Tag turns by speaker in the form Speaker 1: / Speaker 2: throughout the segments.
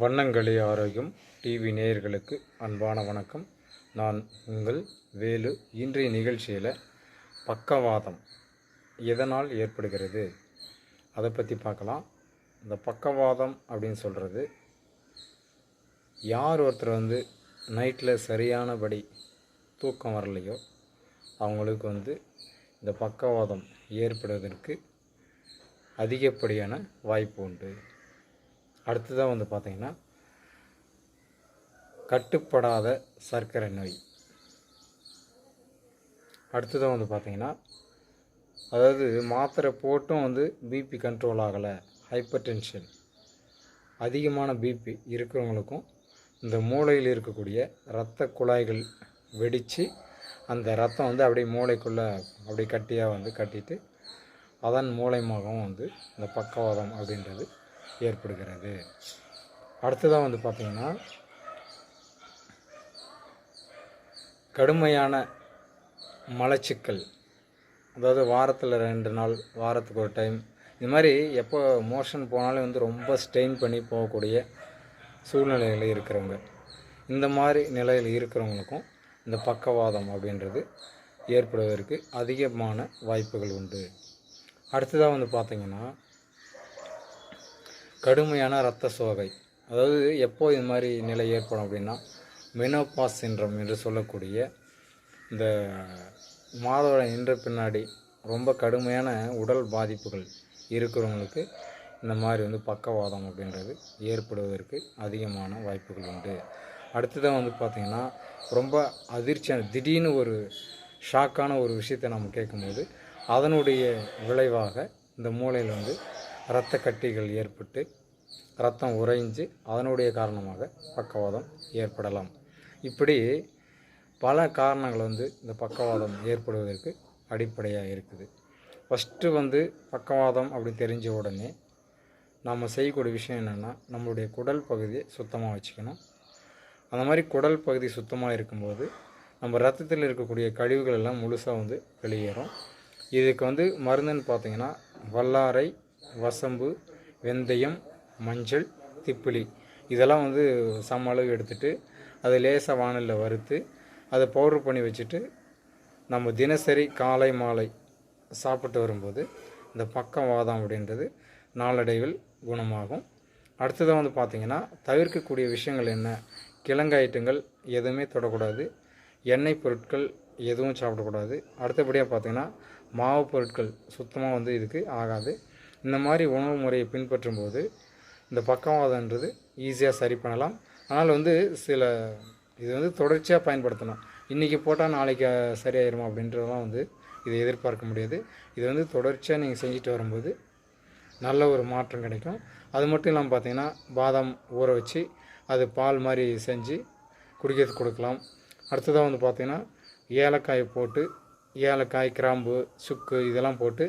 Speaker 1: வண்ணங்களே ஆரோக்கியம் டிவி நேயர்களுக்கு அன்பான வணக்கம். நான் உங்கள் வேலு. இன்றைய நிகழ்ச்சியில் பக்கவாதம் எதனால் ஏற்படுகிறது? அதை பற்றி பார்க்கலாம். இந்த பக்கவாதம் அப்படின்னு சொல்கிறது யார் ஒருத்தர் வந்து நைட்டில் சரியானபடி தூக்கம் வரலையோ அவங்களுக்கு வந்து இந்த பக்கவாதம் ஏற்படுவதற்கு அதிகப்படியான வாய்ப்பு உண்டு. அடுத்ததாக வந்து பார்த்திங்கன்னா கட்டுப்படாத சர்க்கரை நோய். அடுத்ததாக வந்து பார்த்திங்கன்னா அதாவது மாத்திரை போட்டும் வந்து பிபி கண்ட்ரோல் ஆகலை ஹைப்பர் டென்ஷன் அதிகமான பிபி இருக்கிறவங்களுக்கும் இந்த மூளையில் இருக்கக்கூடிய இரத்த குழாய்கள் வெடித்து அந்த ரத்தம் வந்து அப்படியே மூளைக்குள்ளே அப்படியே கட்டியாக வந்து கட்டிட்டு அதன் மூலயமாகவும் வந்து இந்த பக்கவாதம் அப்படின்றது ஏற்படுகிறது. அடுத்ததாக வந்து பார்த்திங்கன்னா கடுமையான மலச்சிக்கல். அதாவது வாரத்தில் ரெண்டு நாள் வாரத்துக்கு ஒரு டைம். இது மாதிரி எப்போ மோஷன் போனாலும் வந்து ரொம்ப ஸ்டெயின் பண்ணி போகக்கூடிய சூழ்நிலையில் இருக்கிறவங்க. இந்த மாதிரி நிலையில் இருக்கிறவங்களுக்கும் இந்த பக்கவாதம் அப்படின்றது ஏற்படுவதற்கு அதிகமான வாய்ப்புகள் உண்டு. அடுத்ததாக வந்து பார்த்திங்கன்னா கடுமையான இரத்த சோகை. அதாவது எப்போ இது மாதிரி நிலை ஏற்படும் அப்படின்னா மெனோபாஸ் சின்ரம் என்று சொல்லக்கூடிய இந்த மாதவிடாய் நின்ற பின்னாடி ரொம்ப கடுமையான உடல் பாதிப்புகள் இருக்கிறவங்களுக்கு இந்த மாதிரி வந்து பக்கவாதம் அப்படின்றது ஏற்படுவதற்கு அதிகமான வாய்ப்புகள் உண்டு. அடுத்ததாக வந்து பார்த்திங்கன்னா ரொம்ப அதிர்ச்சியான திடீர்னு ஒரு ஷாக்கான ஒரு விஷயத்தை நம்ம கேட்கும்போது அதனுடைய விளைவாக இந்த மூளையில் வந்து இரத்த கட்டிகள் ஏற்பட்டு ரத்தம் உறைஞ்சு அதனுடைய காரணமாக பக்கவாதம் ஏற்படலாம். இப்படி பல காரணங்கள் வந்து இந்த பக்கவாதம் ஏற்படுவதற்கு அடிப்படையாக இருக்குது. ஃபஸ்ட்டு வந்து பக்கவாதம் அப்படி தெரிஞ்ச உடனே நம்ம செய்யக்கூடிய விஷயம் என்னென்னா நம்மளுடைய குடல் பகுதியை சுத்தமாக வச்சுக்கணும். அந்த மாதிரி குடல் பகுதி சுத்தமாக இருக்கும்போது நம்ம ரத்தத்தில் இருக்கக்கூடிய கழிவுகள் எல்லாம் முழுசாக வந்து வெளியேறும். இதுக்கு வந்து மருந்துன்னு பார்த்தீங்கன்னா வல்லாரை வசம்பு வெந்தயம் மஞ்சள் திப்பிலி. இதெல்லாம் வந்து சம அளவு எடுத்துட்டு அதை லேசாக வானலில் வறுத்து அதை பவுட்ரு பண்ணி வச்சுட்டு நம்ம தினசரி காலை மாலை சாப்பிட்டு வரும்போது இந்த பக்கவாதம் அப்படின்றது நாளடைவில் குணமாகும். அடுத்ததாக வந்து பார்த்திங்கன்னா தவிர்க்கக்கூடிய விஷயங்கள் என்ன? கிழங்கு ஐட்டங்கள் எதுவுமே தொடக்கூடாது. எண்ணெய் பொருட்கள் எதுவும் சாப்பிடக்கூடாது. அடுத்தபடியாக பார்த்திங்கன்னா மாவு பொருட்கள் சுத்தமாக வந்து இதுக்கு ஆகாது. இந்த மாதிரி உணவு முறையை பின்பற்றும் போது இந்த பக்கவாதன்றது ஈஸியாக சரி பண்ணலாம். ஆனால் வந்து சில இது வந்து தொடர்ச்சியாக பயன்படுத்தணும். இன்றைக்கி போட்டால் நாளைக்கு சரியாயிருமா அப்படின்றதெல்லாம் வந்து இதை எதிர்பார்க்க முடியாது. இது வந்து தொடர்ச்சியாக நீங்கள் செஞ்சுட்டு வரும்போது நல்ல ஒரு மாற்றம் கிடைக்கும். அது மட்டும் இல்லாமல் பார்த்தீங்கன்னா பாதாம் ஊற வச்சு அது பால் மாதிரி செஞ்சு குடிக்கிறதுக்கு கொடுக்கலாம். அடுத்ததாக வந்து பார்த்திங்கன்னா ஏலக்காய் போட்டு ஏலக்காய் கிராம்பு சுக்கு இதெல்லாம் போட்டு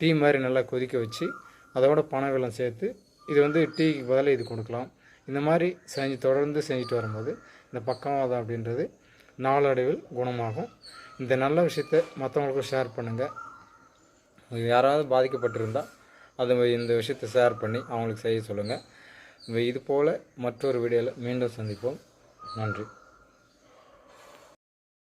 Speaker 1: டீ மாதிரி நல்லா கொதிக்க வச்சு அதோட பனை வெள்ளம் சேர்த்து இது வந்து டீக்கு பதிலாக இது கொடுக்கலாம். இந்த மாதிரி செஞ்சு தொடர்ந்து செஞ்சுட்டு வரும்போது இந்த பக்கவாதம் அப்படின்றது நாளடைவில் குணமாகும். இந்த நல்ல விஷயத்தை மற்றவங்களுக்கும் ஷேர் பண்ணுங்கள் யாராவது பாதிக்கப்பட்டிருந்தால் அது இந்த விஷயத்தை ஷேர் பண்ணி அவங்களுக்கு செய்ய சொல்லுங்கள் இது போல் மற்றொரு வீடியோவில் மீண்டும் சந்திப்போம். நன்றி.